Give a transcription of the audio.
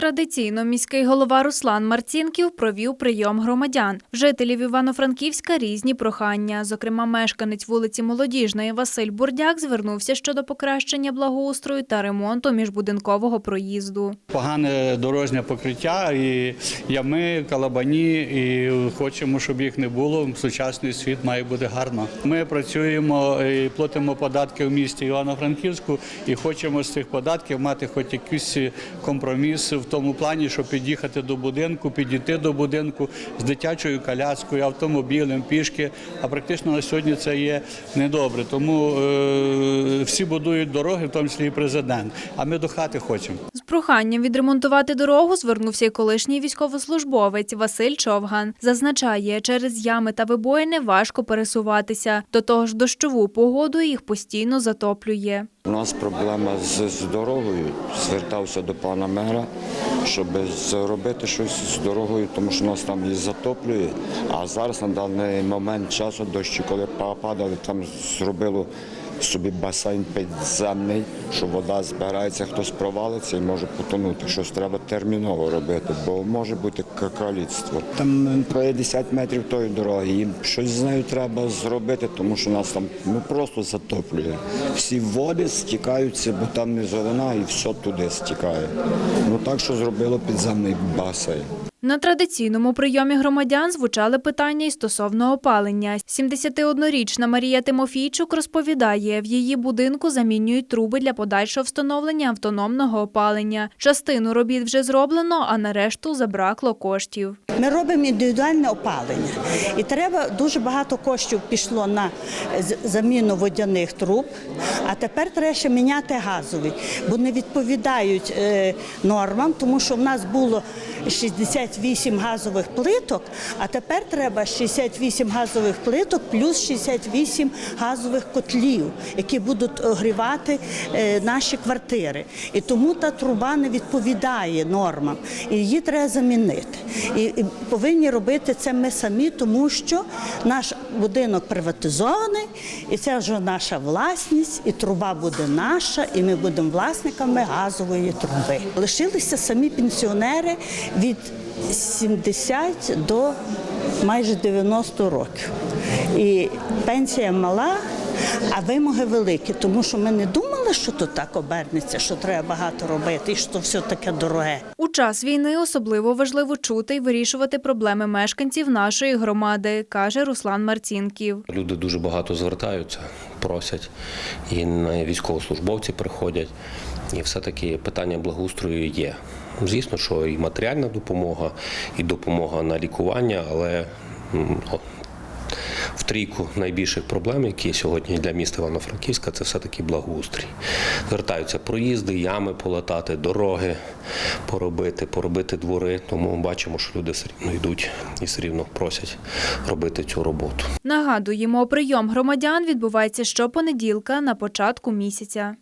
Традиційно міський голова Руслан Марцінків провів прийом громадян. Жителів Івано-Франківська різні прохання. Зокрема, мешканець вулиці Молодіжної Василь Бурдяк звернувся щодо покращення благоустрою та ремонту міжбудинкового проїзду. Погане дорожнє покриття і ями, калабані, і хочемо, щоб їх не було. Сучасний світ має бути гарно. Ми працюємо і платимо податки в місті Івано-Франківську і хочемо з цих податків мати хоч якийсь компроміс в тому плані, щоб під'їхати до будинку, підійти до будинку з дитячою коляскою, автомобілем, пішки. А практично на сьогодні це є недобре. Тому е, всі будують дороги, в тому числі і президент. А ми до хати хочемо. Проханням відремонтувати дорогу звернувся й колишній військовослужбовець Василь Човган. Зазначає, через ями та вибоїни важко пересуватися. До того ж, дощову погоду їх постійно затоплює. У нас проблема з, з дорогою. Звертався до пана мера, щоб зробити щось з дорогою, тому що нас там і затоплює. А зараз на даний момент часу дощі, коли па- падали, там зробило собі басейн підземний, що вода збирається, хтось провалиться і може потонути. Щось треба терміново робити, бо може бути к- каліцтво. Там 50 метрів тої дороги. Їм щось з нею треба зробити, тому що нас там ну просто затоплює. Всі води стікаються, бо там низовина і все туди стікає. Ну так що зробило підземний басейн. На традиційному прийомі громадян звучали питання й стосовно опалення. 71-річна Марія Тимофійчук розповідає, в її будинку замінюють труби для подальшого встановлення автономного опалення. Частину робіт вже зроблено, а на решту забракло коштів. Ми робимо індивідуальне опалення, і треба дуже багато коштів пішло на заміну водяних труб. А тепер треба ще міняти газові, бо не відповідають е, нормам, тому що в нас було 68 газових плиток, а тепер треба 68 газових плиток плюс 68 газових котлів, які будуть огрівати е, наші квартири. І тому та труба не відповідає нормам, і її треба замінити. І, і повинні робити це ми самі, тому що наш будинок приватизований, і це вже наша власність, і труба буде наша, і ми будемо власниками газової труби. Лишилися самі пенсіонери від 70 до майже 90 років. І пенсія мала. А вимоги великі, тому що ми не думали, що то так обернеться, що треба багато робити, і що все таке дороге. У час війни особливо важливо чути й вирішувати проблеми мешканців нашої громади, каже Руслан Марцінків. Люди дуже багато звертаються, просять, і на військовослужбовці приходять. І все-таки питання благоустрою є. Звісно, що і матеріальна допомога, і допомога на лікування, але в трійку найбільших проблем, які сьогодні для міста Івано-Франківська, це все-таки благоустрій. Звертаються проїзди, ями полатати, дороги поробити, поробити двори. Тому бачимо, що люди все рівно йдуть і все рівно просять робити цю роботу. Нагадуємо, прийом громадян відбувається щопонеділка на початку місяця.